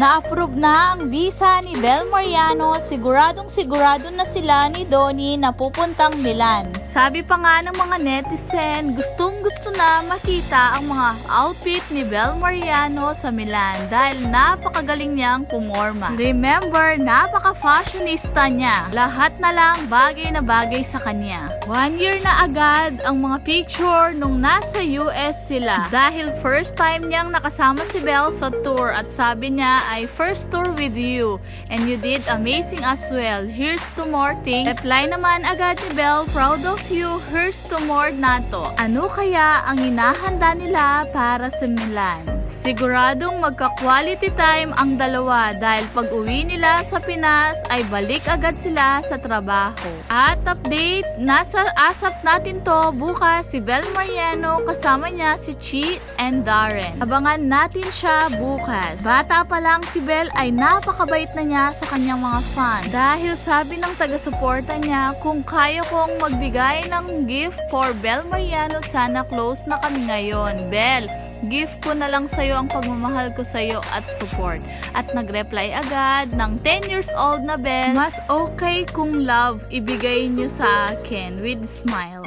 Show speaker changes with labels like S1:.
S1: na-approve na ang visa ni Bel Mariano, siguradong sigurado na sila ni Donnie na pupuntang Milan. Sabi pa nga ng mga netizen, gustong gusto na makita ang mga outfit ni Bel Mariano sa Milan dahil napakagaling niyang pumorma. Remember, napaka-fashionista niya. Lahat na lang bagay na bagay sa kanya. One year na agad ang mga picture nung nasa US sila dahil first time niyang nakasama si Belle sa tour at sabi niya ay first tour with you and you did amazing as well. Here's to more things. Reply naman agad ni Belle, proud of you. Here's to more nato. Ano kaya ang inahanda nila para sa Milan? Siguradong magka-quality time ang dalawa dahil pag uwi nila sa Pinas ay balik agad sila sa trabaho. At update, nasa asap natin to bukas si Bel Mariano kasama niya si Chi and Darren. Abangan natin siya bukas. Bata pa lang si Bel ay napakabait na niya sa kanyang mga fans. Dahil sabi ng taga-suporta niya, kung kaya kong magbigay ng gift for Bel Mariano, sana close na kami ngayon. Bel, gift ko na lang sa'yo ang pagmamahal ko sa'yo at support. At nag-reply agad ng 10 years old na Bel, mas okay kung love ibigay niyo sa akin with smile.